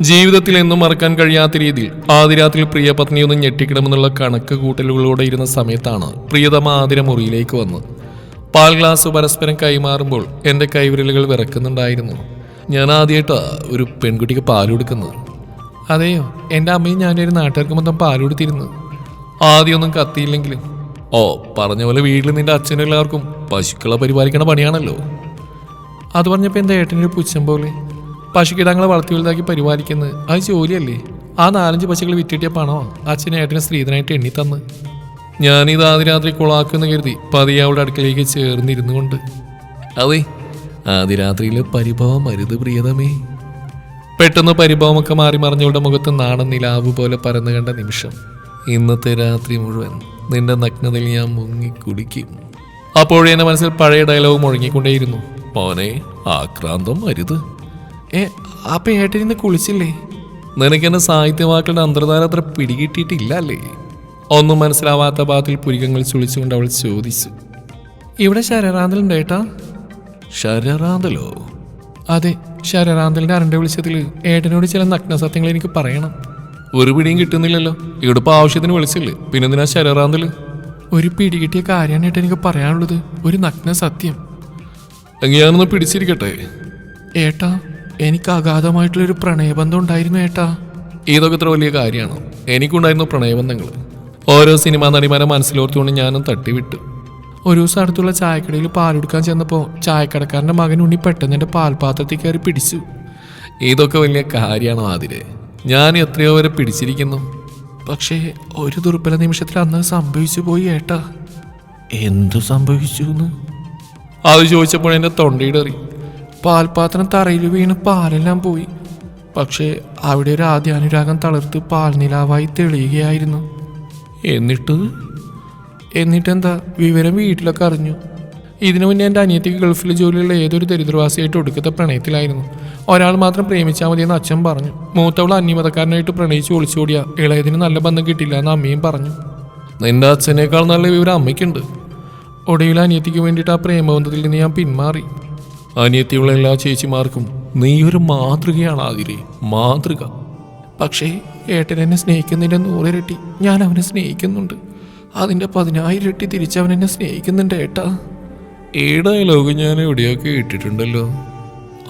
ജീവിതത്തിൽ എന്നും മറക്കാൻ കഴിയാത്ത രീതിയിൽ ആദിരാത്രിയിൽ പ്രിയ പത്നിയൊന്ന് ഞെട്ടിക്കണമെന്നുള്ള കണക്ക് കൂട്ടലുകളോടെ ഇരുന്ന സമയത്താണ് പ്രിയതമ ആതിര മുറിയിലേക്ക് വന്നത്. പാൽ ഗ്ലാസ് പരസ്പരം കൈമാറുമ്പോൾ എന്റെ കൈവിരലുകൾ വിറക്കുന്നുണ്ടായിരുന്നു. ഞാൻ ആദ്യമായിട്ടാ ഒരു പെൺകുട്ടിക്ക് പാൽ കൊടുക്കുന്നത്. അതെയോ? എന്റെ അമ്മയും ഞാനൊരു നാട്ടുകാർക്ക് മൊത്തം പാൽ കൊടുത്തിരുന്നു. ആദ്യമൊന്നും കത്തിയില്ലെങ്കിലും. ഓ പറഞ്ഞ പോലെ വീട്ടിൽ നിന്റെ അച്ഛനും എല്ലാവർക്കും പശുക്കളെ പരിപാലിക്കണ പണിയാണല്ലോ. അത് പറഞ്ഞപ്പോൾ എന്റെ ഏട്ടനൊരു പുച്ഛം പോലെ? പശുക്കിടങ്ങളെ വളർത്തി വലുതാക്കി പരിപാലിക്കുന്നത്. അത് ജോലിയല്ലേ? ആ നാലഞ്ച് പശുക്കൾ വിറ്റിട്ടിയ പണോ അച്ഛനെ ഏട്ടന് സ്ത്രീധനായിട്ട് എണ്ണി തന്ന് ഞാനിത് ആദ്യ രാത്രി കൊളാക്കുമെന്ന് കരുതി പതിയെ അവളുടെ അടുക്കളയിലേക്ക് ചേർന്നിരുന്നു കൊണ്ട് അതെ ആദ്യ രാത്രിയിലെ പരിഭവം അരുത് പ്രിയതമേ. പെട്ടെന്ന് പരിഭവമൊക്കെ മാറി മറിഞ്ഞവളുടെ മുഖത്ത് നാടൻ നിലാവ് പോലെ പരന്നു കണ്ട നിമിഷം. ഇന്നത്തെ രാത്രി മുഴുവൻ നിന്റെ നഗ്നതയിൽ ഞാൻ മുങ്ങി കുടിക്കും അപ്പോഴേ എന്റെ മനസ്സിൽ പഴയ ഡയലോഗ് മുഴങ്ങിക്കൊണ്ടേയിരുന്നു. മോനെ ആക്രാന്തം അരുത്. ഏ അപ്പൊ ഏട്ടനിന്ന് കുളിച്ചില്ലേ? നിനക്ക് എന്നെ സാഹിത്യവാക്കളുടെ അന്തർധാര അത്ര പിടികിട്ടിയിട്ടില്ല അല്ലേ? ഒന്നും മനസ്സിലാവാത്ത ഭാഗത്തിൽ പുരികങ്ങൾ ചുളിച്ചുകൊണ്ട് അവൾ ചോദിച്ചു. ഇവിടെ ശരറാന്തലുണ്ട് ഏട്ടാ. ശരറാന്തലോ അതെ ശരറാന്തലിന്റെ അരണ്ട വിളിച്ചതിൽ ഏട്ടനോട് ചില നഗ്ന സത്യങ്ങൾ എനിക്ക് പറയണം. ഒരു പിടിയും കിട്ടുന്നില്ലല്ലോ. ഇവിടിപ്പോ ആവശ്യത്തിന് വിളിച്ചില്ലേ? പിന്നെ എന്തിനാ ശരറാന്തൽ ഒരു പിടി കിട്ടിയ കാര്യമാണ് ഏട്ടാ എനിക്ക് പറയാനുള്ളത്. ഒരു നഗ്ന സത്യം എങ്കിൽ ഞാനൊന്ന് പിടിച്ചിരിക്കട്ടെ? ഏട്ടാ എനിക്ക് അഗാധമായിട്ടുള്ളൊരു പ്രണയബന്ധം ഉണ്ടായിരുന്നു ഏട്ടാ. ഇതൊക്കെ ഇത്ര വലിയ കാര്യമാണ്? എനിക്കുണ്ടായിരുന്നു പ്രണയബന്ധങ്ങൾ ഓരോ സിനിമാ നടിമാരെ മനസ്സിലോർത്തുകൊണ്ട് ഞാനും തട്ടിവിട്ടു. ഒരു ദിവസം അടുത്തുള്ള ചായക്കടയിൽ പാലെടുക്കാൻ ചെന്നപ്പോൾ ചായക്കടക്കാരന്റെ മകൻ ഉണ്ണി പെട്ടെന്ന് എന്റെ പാൽപാത്രത്തിൽ കയറി പിടിച്ചു. ഇതൊക്കെ വലിയ കാര്യമാണോ ആതിരെ? ഞാൻ എത്രയോ വരെ പിടിച്ചിരിക്കുന്നു. പക്ഷേ ഒരു ദുർബല നിമിഷത്തിൽ അന്ന് സംഭവിച്ചു പോയി ഏട്ടാ. എന്തു സംഭവിച്ചു എന്ന്? അത് ചോദിച്ചപ്പോൾ എന്റെ തൊണ്ടയിടറി പാൽപാത്രം തറയിൽ വീണ് പാലെല്ലാം പോയി. പക്ഷേ അവിടെ ഒരു ആദ്യാനുരാഗം തളർത്ത് പാൽനിലാവായി തെളിയുകയായിരുന്നു. എന്നിട്ട്? എന്നിട്ടെന്താ? വിവരം വീട്ടിലൊക്കെ അറിഞ്ഞു. ഇതിനു മുന്നേ എന്റെ അനിയത്തിക്ക് ഗൾഫിൽ ജോലിയുള്ള ഏതൊരു ദരിദ്രവാസിയായിട്ട് ഒടുക്കത്തെ പ്രണയത്തിലായിരുന്നു. ഒരാൾ മാത്രം പ്രേമിച്ചാൽ മതിയെന്ന് അച്ഛൻ പറഞ്ഞു. മൂത്തവൾ അന്യമതക്കാരനായിട്ട് പ്രണയിച്ച് ഒളിച്ചോടിയ. ഇളയതിന് നല്ല ബന്ധം കിട്ടില്ല എന്ന് അമ്മയും പറഞ്ഞു. നിന്റെ അച്ഛനേക്കാൾ നല്ല വിവരം അമ്മയ്ക്കുണ്ട്. ഒടുവിൽ അനിയത്തിക്ക് വേണ്ടിയിട്ട് ആ പ്രേമബന്ധത്തിൽ നിന്ന് ഞാൻ പിന്മാറി. അനിയത്തിയുള്ള എല്ലാ ചേച്ചിമാർക്കും നീ ഒരു മാതൃകയാണ് ആതിരെ മാതൃക. പക്ഷേ ഏട്ടൻ എന്നെ സ്നേഹിക്കുന്നതിന്റെ നൂറിരട്ടി ഞാൻ അവനെ സ്നേഹിക്കുന്നുണ്ട്. അതിന്റെ പതിനായിരം ഇരട്ടി തിരിച്ചവൻ എന്നെ സ്നേഹിക്കുന്നുണ്ട് ഏട്ടാ. ഈ ഡയലോഗ് ഞാൻ എവിടെയൊക്കെ ഇട്ടിട്ടുണ്ടല്ലോ?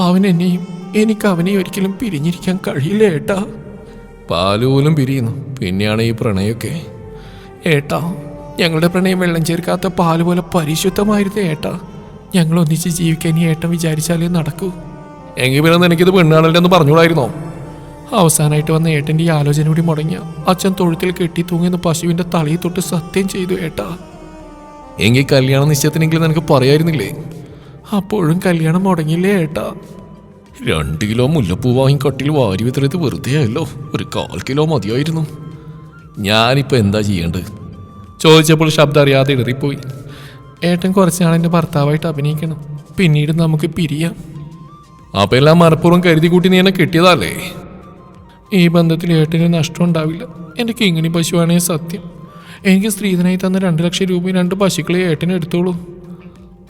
അവൻ എന്നെയും എനിക്ക് അവനെ ഒരിക്കലും പിരിഞ്ഞിരിക്കാൻ കഴിയില്ല ഏട്ടാ. പാൽ പോലും പിരിയുന്നു. പിന്നെയാണ് ഈ പ്രണയമൊക്കെ. ഏട്ടാ ഞങ്ങളുടെ പ്രണയം വെള്ളം ചേർക്കാത്ത പാൽ പോലെ പരിശുദ്ധമായിരുന്നു ഏട്ടാ. ഞങ്ങൾ ഒന്നിച്ച് ജീവിക്കാൻ ഈ ഏട്ടൻ വിചാരിച്ചാലേ നടക്കൂ. എങ്കിൽ പിന്നെ എനിക്കിത് പെണ്ണാണല്ലെന്ന് പറഞ്ഞുകൂടായിരുന്നോ? അവസാനമായിട്ട് വന്ന ഏട്ടന്റെ ഈ ആലോചന കൂടി മുടങ്ങിയ. അച്ഛൻ തൊഴുത്തിൽ കെട്ടി തൂങ്ങുന്ന പശുവിന്റെ തലയിൽ തൊട്ട് സത്യം ചെയ്തു ഏട്ടാ. എങ്കിൽ കല്യാണ നിശ്ചയത്തിനെങ്കിലും നിനക്ക് പറയായിരുന്നില്ലേ? അപ്പോഴും കല്യാണം മുടങ്ങിയില്ലേ ഏട്ടാ? രണ്ട് കിലോ മുല്ലപ്പൂ വാങ്ങി കട്ടിൽ വാരി വിതറിയത് വെറുതെ ആയല്ലോ ഒരു കാൽ കിലോ മതിയായിരുന്നു. ഞാനിപ്പോൾ എന്താ ചെയ്യേണ്ടത്? ചോദിച്ചപ്പോൾ ശബ്ദം അറിയാതെ ഇടറിപ്പോയി. ഏട്ടൻ കുറച്ച് നാൾ എന്റെ ഭർത്താവായിട്ട് അഭിനയിക്കണം. പിന്നീട് നമുക്ക് പിരിയാം. അപ്പം എല്ലാം മനഃപൂർവം കരുതി കൂട്ടി നീ എന്നെ കിട്ടിയതല്ലേ? ഈ ബന്ധത്തിൽ ഏട്ടന് നഷ്ടം ഉണ്ടാവില്ല. എന്റെ കിങ്ങിണി പശുവാണേ സത്യം. എനിക്ക് സ്ത്രീധനായി തന്ന രണ്ട് ലക്ഷം രൂപ രണ്ട് പശുക്കളെ ഏട്ടന് എടുത്തോളൂ.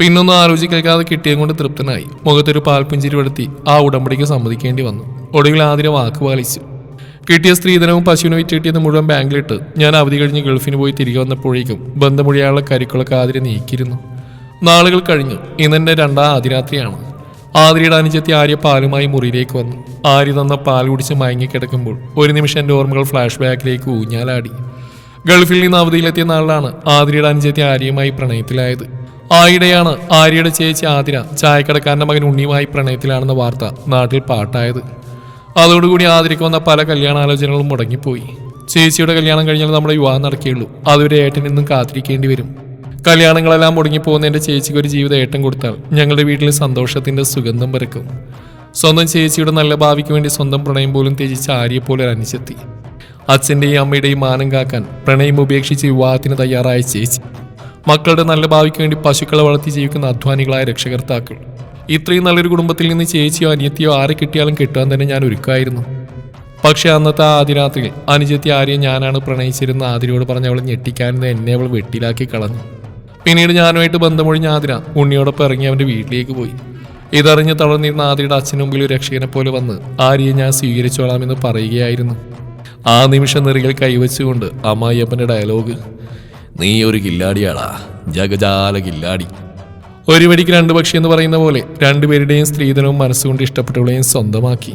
പിന്നൊന്നും ആലോചിക്കാതെ കിട്ടിയത് കൊണ്ട് തൃപ്തനായി. മുഖത്തൊരു പാൽപ്പുഞ്ചിരി വെടുത്തി ആ ഉടമ്പടിക്ക് സമ്മതിക്കേണ്ടി വന്നു. ഒടുവിൽ ആതിര വാക്ക് പാലിച്ചു. കിട്ടിയ സ്ത്രീധനവും പശുവിനെ വിറ്റിട്ടിയെന്ന് മുഴുവൻ ബാങ്കിലിട്ട് ഞാൻ അവധി കഴിഞ്ഞ് ഗൾഫിന് പോയി തിരികെ വന്നപ്പോഴേക്കും ബന്ധമൊഴിയാനുള്ള കരിക്കുളൊക്കെ ആതിരെ നീക്കിയിരുന്നു. നാളുകൾ കഴിഞ്ഞു ഇന്നെന്റെ രണ്ടാം ആതിരാത്രിയാണ്. ആതിരയുടെ അനുജത്തി ആര്യ പാലുമായി മുറിയിലേക്ക് വന്നു. ആര്യ തന്ന പാൽ കുടിച്ച് മയങ്ങിക്കിടക്കുമ്പോൾ ഒരു നിമിഷം എന്റെ ഓർമ്മകൾ ഫ്ലാഷ് ബാക്കിലേക്ക് ഊഞ്ഞാലാടി. ഗൾഫിൽ നിന്ന് അവധിയിലെത്തിയ നാളിലാണ് ആതിരയുടെ അനുജത്തി ആര്യയുമായി പ്രണയത്തിലായത്. ആയിടെയാണ് ആര്യയുടെ ചേച്ചി ആതിര ചായക്കടക്കാരന്റെ മകൻ ഉണ്ണിയുമായി പ്രണയത്തിലാണെന്ന വാർത്ത നാട്ടിൽ പാട്ടായത്. അതോടുകൂടി ആതിരയ്ക്ക് വന്ന പല കല്യാണാലോചനകളും മുടങ്ങിപ്പോയി. ചേച്ചിയുടെ കല്യാണം കഴിഞ്ഞാൽ നമ്മുടെ വിവാഹം നടക്കുകയുള്ളൂ. അതുവരെ ഏട്ടൻ ഇന്നും കാത്തിരിക്കേണ്ടി വരും. കല്യാണങ്ങളെല്ലാം മുടങ്ങിപ്പോകുന്ന എന്റെ ചേച്ചിക്ക് ഒരു ജീവിതം ഏട്ടം കൊടുത്താൽ ഞങ്ങളുടെ വീട്ടിൽ സന്തോഷത്തിന്റെ സുഗന്ധം പരക്കും. സ്വന്തം ചേച്ചിയുടെ നല്ല ഭാവിക്ക് വേണ്ടി സ്വന്തം പ്രണയം പോലും ത്യജിച്ച ആര്യപ്പോലെ ഒരു അനുജത്തി. അച്ഛന്റെയും അമ്മയുടെയും മാനം കാക്കാൻ പ്രണയം ഉപേക്ഷിച്ച് വിവാഹത്തിന് തയ്യാറായ ചേച്ചി. മക്കളുടെ നല്ല ഭാവിക്ക് വേണ്ടി പശുക്കളെ വളർത്തി ജീവിക്കുന്ന അധ്വാനികളായ രക്ഷകർത്താക്കൾ. ഇത്രയും നല്ലൊരു കുടുംബത്തിൽ നിന്ന് ചേച്ചിയോ അനിയത്തിയോ ആരെ കിട്ടിയാലും കിട്ടാൻ തന്നെ ഞാൻ ഒരുക്കായിരുന്നു. പക്ഷെ അന്നത്തെ ആ ആദിരാത്രിയിൽ അനുജത്തി ആര്യ ഞാനാണ് പ്രണയിച്ചിരുന്ന ആതിരയോട് പറഞ്ഞ് അവൾ ഞെട്ടിക്കാനെന്ന് എന്നെ അവൾ വെട്ടിലാക്കി കളഞ്ഞു. പിന്നീട് ഞാനുമായിട്ട് ബന്ധമൊഴിഞ്ഞ ആതിര ഉണ്ണിയോടൊപ്പം ഇറങ്ങി അവന്റെ വീട്ടിലേക്ക് പോയി. ഇതറിഞ്ഞ് തളർന്നിരുന്ന ആതിരയുടെ അച്ഛന് മുമ്പിൽ ഒരു രക്ഷകനെ പോലെ വന്ന് ആര്യയെ ഞാൻ സ്വീകരിച്ചോളാമെന്ന് പറയുകയായിരുന്നു. ആ നിമിഷം നെറികൾ കൈവച്ചുകൊണ്ട് അമ്മായിയപ്പന്റെ ഡയലോഗ് നീ ഒരു കില്ലാടിയാടാ ജഗജാല കില്ലാടി. ഒരു വെടിക്ക് രണ്ട് പക്ഷി എന്ന് പറയുന്ന പോലെ രണ്ടുപേരുടെയും സ്ത്രീധനവും മനസ്സുകൊണ്ട് ഇഷ്ടപ്പെട്ടവളെയും സ്വന്തമാക്കി.